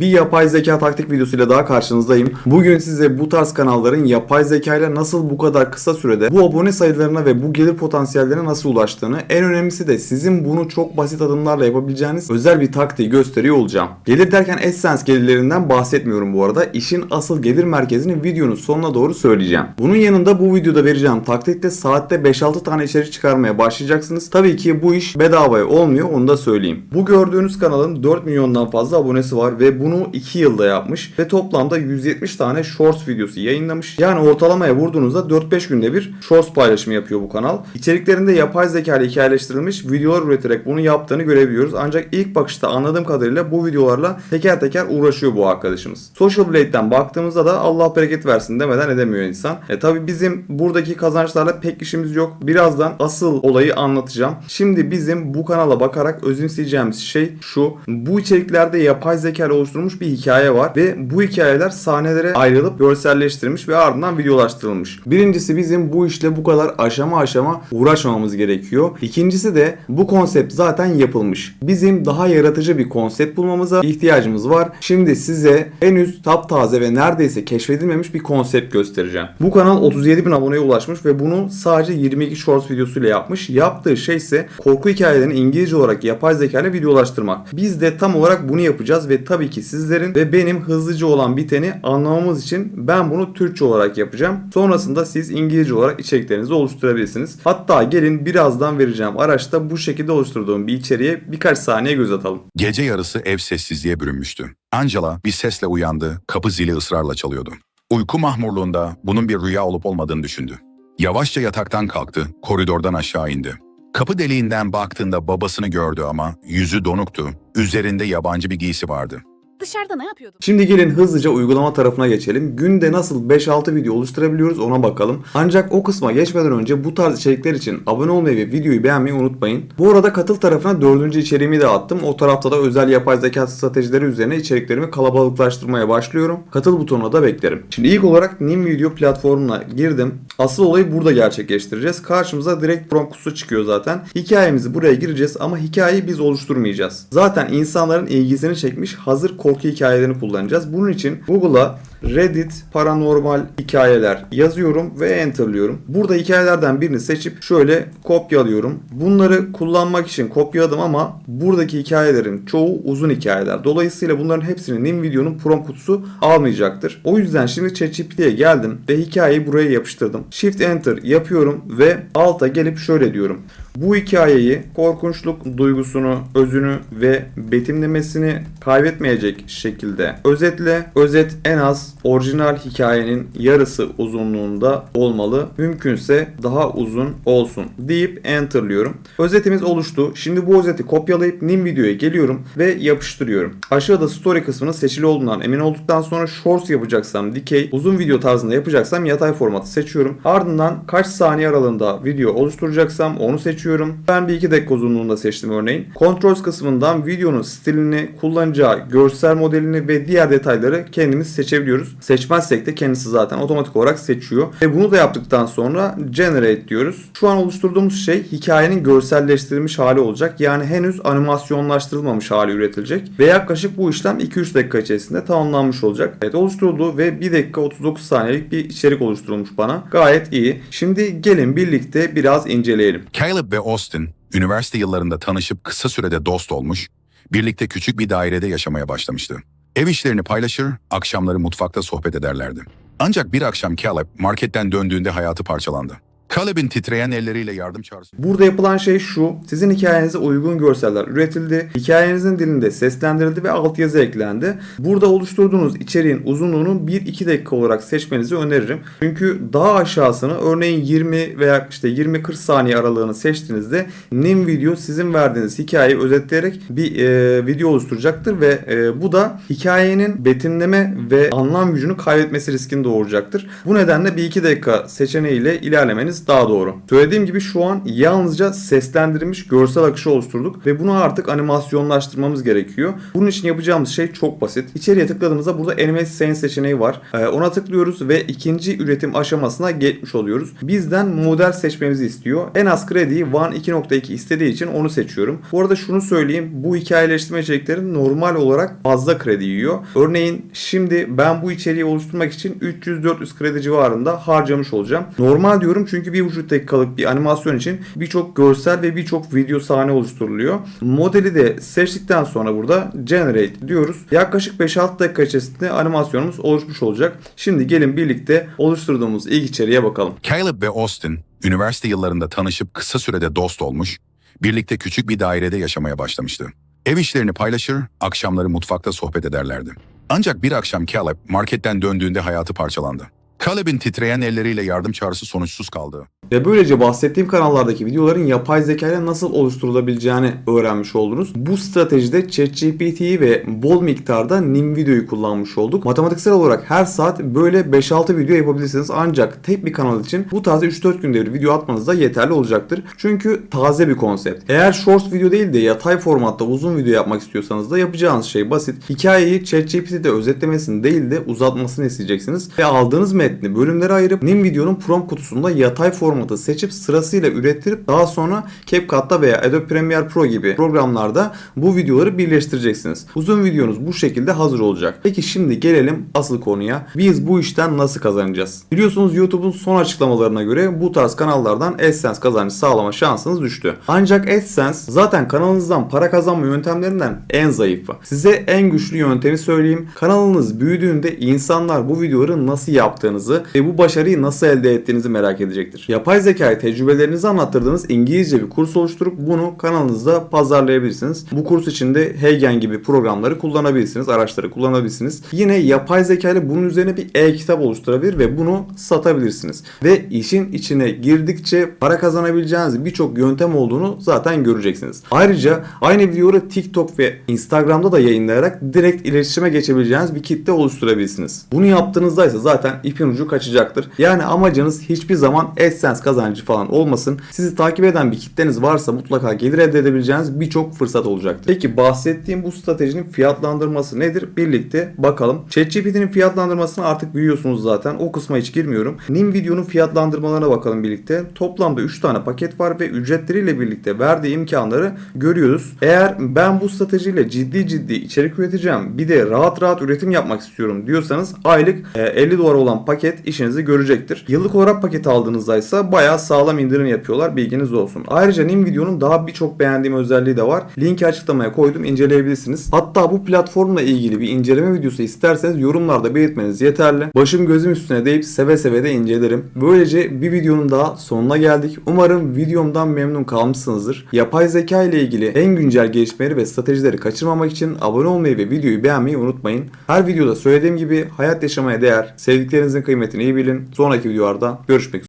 Bir yapay zeka taktik videosuyla daha karşınızdayım. Bugün size bu tarz kanalların yapay zeka ile nasıl bu kadar kısa sürede bu abone sayılarına ve bu gelir potansiyellerine nasıl ulaştığını, en önemlisi de sizin bunu çok basit adımlarla yapabileceğiniz özel bir taktiği gösteriyor olacağım. Gelir derken AdSense gelirlerinden bahsetmiyorum bu arada. İşin asıl gelir merkezini videonun sonuna doğru söyleyeceğim. Bunun yanında bu videoda vereceğim taktikte saatte 5-6 tane içerik çıkarmaya başlayacaksınız. Tabii ki bu iş bedavaya olmuyor onu da söyleyeyim. Bu gördüğünüz kanalın 4 milyondan fazla abonesi var ve bunu 2 yılda yapmış ve toplamda 170 tane shorts videosu yayınlamış. Yani ortalamaya vurduğunuzda 4-5 günde bir shorts paylaşımı yapıyor bu kanal. İçeriklerinde yapay zeka ile hikayeleştirilmiş videolar üreterek bunu yaptığını görebiliyoruz. Ancak ilk bakışta anladığım kadarıyla bu videolarla teker teker uğraşıyor bu arkadaşımız. Social Blade'den baktığımızda da Allah bereket versin demeden edemiyor insan. E tabi bizim buradaki kazançlarla pek işimiz yok. Birazdan asıl olayı anlatacağım. Şimdi bizim bu kanala bakarak özümseyeceğimiz şey şu. Bu içeriklerde yapay zeka ile oluşturulmuş bir hikaye var ve bu hikayeler sahnelere ayrılıp görselleştirilmiş ve ardından videolaştırılmış. Birincisi bizim bu işle bu kadar aşama aşama uğraşmamamız gerekiyor. İkincisi de bu konsept zaten yapılmış. Bizim daha yaratıcı bir konsept bulmamıza ihtiyacımız var. Şimdi size henüz taptaze ve neredeyse keşfedilmemiş bir konsept göstereceğim. Bu kanal 37 bin aboneye ulaşmış ve bunu sadece 22 shorts videosuyla yapmış. Yaptığı şey ise korku hikayelerini İngilizce olarak yapay zeka ile videolaştırmak. Biz de tam olarak bunu yapacağız ve tabii ki sizlerin ve benim hızlıca olan biteni anlamamız için ben bunu Türkçe olarak yapacağım. Sonrasında siz İngilizce olarak içeriklerinizi oluşturabilirsiniz. Hatta gelin birazdan vereceğim araçta bu şekilde oluşturduğum bir içeriğe birkaç saniye göz atalım. Gece yarısı ev sessizliğe bürünmüştü. Angela bir sesle uyandı, kapı zili ısrarla çalıyordu. Uyku mahmurluğunda bunun bir rüya olup olmadığını düşündü. Yavaşça yataktan kalktı, koridordan aşağı indi. Kapı deliğinden baktığında babasını gördü ama yüzü donuktu, üzerinde yabancı bir giysi vardı. Dışarıda ne yapıyordun? Şimdi gelin hızlıca uygulama tarafına geçelim. Günde nasıl 5-6 video oluşturabiliyoruz ona bakalım. Ancak o kısma geçmeden önce bu tarz içerikler için abone olmayı ve videoyu beğenmeyi unutmayın. Bu arada katıl tarafına dördüncü içeriğimi de attım. O tarafta da özel yapay zeka stratejileri üzerine içeriklerimi kalabalıklaştırmaya başlıyorum. Katıl butonuna da beklerim. Şimdi ilk olarak Nim Video platformuna girdim. Asıl olayı burada gerçekleştireceğiz. Karşımıza direkt prompt kutusu çıkıyor zaten. Hikayemizi buraya gireceğiz ama hikayeyi biz oluşturmayacağız. Zaten insanların ilgisini çekmiş hazır korku hikayelerini kullanacağız. Bunun için Google'a Reddit paranormal hikayeler yazıyorum ve enterlıyorum. Burada hikayelerden birini seçip şöyle kopyalıyorum. Bunları kullanmak için kopyaladım ama buradaki hikayelerin çoğu uzun hikayeler. Dolayısıyla bunların hepsini Nim videonun prompt kutusu almayacaktır. O yüzden şimdi ChatGPT'ye geldim ve hikayeyi buraya yapıştırdım. Shift Enter yapıyorum ve alta gelip şöyle diyorum. Bu hikayeyi korkunçluk duygusunu, özünü ve betimlemesini kaybetmeyecek şekilde özetle. Özet en az orijinal hikayenin yarısı uzunluğunda olmalı. Mümkünse daha uzun olsun deyip enterlıyorum. Özetimiz oluştu. Şimdi bu özeti kopyalayıp Nim videoya geliyorum ve yapıştırıyorum. Aşağıda story kısmının seçili olduğundan emin olduktan sonra shorts yapacaksam dikey, uzun video tarzında yapacaksam yatay formatı seçiyorum. Ardından kaç saniye aralığında video oluşturacaksam onu seçiyorum. Ben bir iki dakika uzunluğunda seçtim örneğin. Controls kısmından videonun stilini, kullanacağı görsel modelini ve diğer detayları kendimiz seçebiliyoruz. Seçmezsek de kendisi zaten otomatik olarak seçiyor. Ve bunu da yaptıktan sonra generate diyoruz. Şu an oluşturduğumuz şey hikayenin görselleştirilmiş hali olacak. Yani henüz animasyonlaştırılmamış hali üretilecek. Ve yaklaşık bu işlem 2-3 dakika içerisinde tamamlanmış olacak. Evet oluşturuldu ve 1 dakika 39 saniyelik bir içerik oluşturulmuş bana. Gayet iyi. Şimdi gelin birlikte biraz inceleyelim. Caleb ve Austin, üniversite yıllarında tanışıp kısa sürede dost olmuş, birlikte küçük bir dairede yaşamaya başlamıştı. Ev işlerini paylaşır, akşamları mutfakta sohbet ederlerdi. Ancak bir akşam Caleb marketten döndüğünde hayatı parçalandı. Caleb'in titreyen elleriyle yardım çağrısı Burada yapılan şey şu. Sizin hikayenize uygun görseller üretildi. Hikayenizin dilinde seslendirildi ve altyazı eklendi. Burada oluşturduğunuz içeriğin uzunluğunu 1-2 dakika olarak seçmenizi öneririm. Çünkü daha aşağısını örneğin 20 veya işte 20-40 saniye aralığını seçtiğinizde Nim video sizin verdiğiniz hikayeyi özetleyerek bir e, video oluşturacaktır ve e, bu da hikayenin betimleme ve anlam gücünü kaybetmesi riskini doğuracaktır. Bu nedenle 1-2 dakika seçeneğiyle ilerlemeniz daha doğru. Söylediğim gibi şu an yalnızca seslendirilmiş görsel akışı oluşturduk ve bunu artık animasyonlaştırmamız gerekiyor. Bunun için yapacağımız şey çok basit. İçeriye tıkladığımızda burada Animate Scene seçeneği var. Ee, ona tıklıyoruz ve ikinci üretim aşamasına geçmiş oluyoruz. Bizden model seçmemizi istiyor. En az krediyi One 2.2 istediği için onu seçiyorum. Bu arada şunu söyleyeyim. Bu hikayeleştirme içerikleri normal olarak fazla kredi yiyor. Örneğin şimdi ben bu içeriği oluşturmak için 300-400 kredi civarında harcamış olacağım. Normal diyorum çünkü 1.5 dakikalık bir animasyon için birçok görsel ve birçok video sahne oluşturuluyor. Modeli de seçtikten sonra burada generate diyoruz. Yaklaşık 5-6 dakika içerisinde animasyonumuz oluşmuş olacak. Şimdi gelin birlikte oluşturduğumuz ilk içeriğe bakalım. Caleb ve Austin, üniversite yıllarında tanışıp kısa sürede dost olmuş, birlikte küçük bir dairede yaşamaya başlamıştı. Ev işlerini paylaşır, akşamları mutfakta sohbet ederlerdi. Ancak bir akşam Caleb marketten döndüğünde hayatı parçalandı. Caleb'in titreyen elleriyle yardım çağrısı sonuçsuz kaldı. Ve böylece bahsettiğim kanallardaki videoların yapay zeka ile nasıl oluşturulabileceğini öğrenmiş oldunuz. Bu stratejide ChatGPT'yi ve bol miktarda NIM videoyu kullanmış olduk. Matematiksel olarak her saat böyle 5-6 video yapabilirsiniz. Ancak tek bir kanal için bu tarzda 3-4 günde bir video atmanız da yeterli olacaktır. Çünkü taze bir konsept. Eğer short video değil de yatay formatta uzun video yapmak istiyorsanız da yapacağınız şey basit. Hikayeyi ChatGPT'de özetlemesini değil de uzatmasını isteyeceksiniz. Ve aldığınız metni bölümlere ayırıp NIM videonun prompt kutusunda yatay formatı seçip sırasıyla ürettirip daha sonra CapCut'ta veya Adobe Premiere Pro gibi programlarda bu videoları birleştireceksiniz. Uzun videonuz bu şekilde hazır olacak. Peki şimdi gelelim asıl konuya. Biz bu işten nasıl kazanacağız? Biliyorsunuz YouTube'un son açıklamalarına göre bu tarz kanallardan AdSense kazancı sağlama şansınız düştü. Ancak AdSense zaten kanalınızdan para kazanma yöntemlerinden en zayıfı. Size en güçlü yöntemi söyleyeyim. Kanalınız büyüdüğünde insanlar bu videoları nasıl yaptığınızı ve bu başarıyı nasıl elde ettiğinizi merak edecektir. Yapay zekayı tecrübelerinizi anlattırdığınız İngilizce bir kurs oluşturup bunu kanalınızda pazarlayabilirsiniz. Bu kurs için de Heygen gibi programları kullanabilirsiniz, araçları kullanabilirsiniz. Yine yapay zeka ile bunun üzerine bir e-kitap oluşturabilir ve bunu satabilirsiniz. Ve işin içine girdikçe para kazanabileceğiniz birçok yöntem olduğunu zaten göreceksiniz. Ayrıca aynı videoları TikTok ve Instagram'da da yayınlayarak direkt iletişime geçebileceğiniz bir kitle oluşturabilirsiniz. Bunu yaptığınızda ise zaten ipin ucu kaçacaktır. Yani amacınız hiçbir zaman AdSense kazancı falan olmasın. Sizi takip eden bir kitleniz varsa mutlaka gelir elde edebileceğiniz birçok fırsat olacaktır. Peki bahsettiğim bu stratejinin fiyatlandırması nedir? Birlikte bakalım. ChatGPT'nin fiyatlandırmasını artık biliyorsunuz zaten. O kısma hiç girmiyorum. Nim videonun fiyatlandırmalarına bakalım birlikte. Toplamda 3 tane paket var ve ücretleriyle birlikte verdiği imkanları görüyoruz. Eğer ben bu stratejiyle ciddi ciddi içerik üreteceğim bir de rahat rahat üretim yapmak istiyorum diyorsanız aylık e, 50 dolar olan paket işinizi görecektir. Yıllık olarak paket aldığınızda ise bayağı sağlam indirim yapıyorlar bilginiz olsun. Ayrıca Nim videonun daha birçok beğendiğim özelliği de var. Linki açıklamaya koydum inceleyebilirsiniz. Hatta bu platformla ilgili bir inceleme videosu isterseniz yorumlarda belirtmeniz yeterli. Başım gözüm üstüne deyip seve seve de incelerim. Böylece bir videonun daha sonuna geldik. Umarım videomdan memnun kalmışsınızdır. Yapay zeka ile ilgili en güncel gelişmeleri ve stratejileri kaçırmamak için abone olmayı ve videoyu beğenmeyi unutmayın. Her videoda söylediğim gibi hayat yaşamaya değer, sevdiklerinizin kıymetini iyi bilin. Sonraki videolarda görüşmek üzere.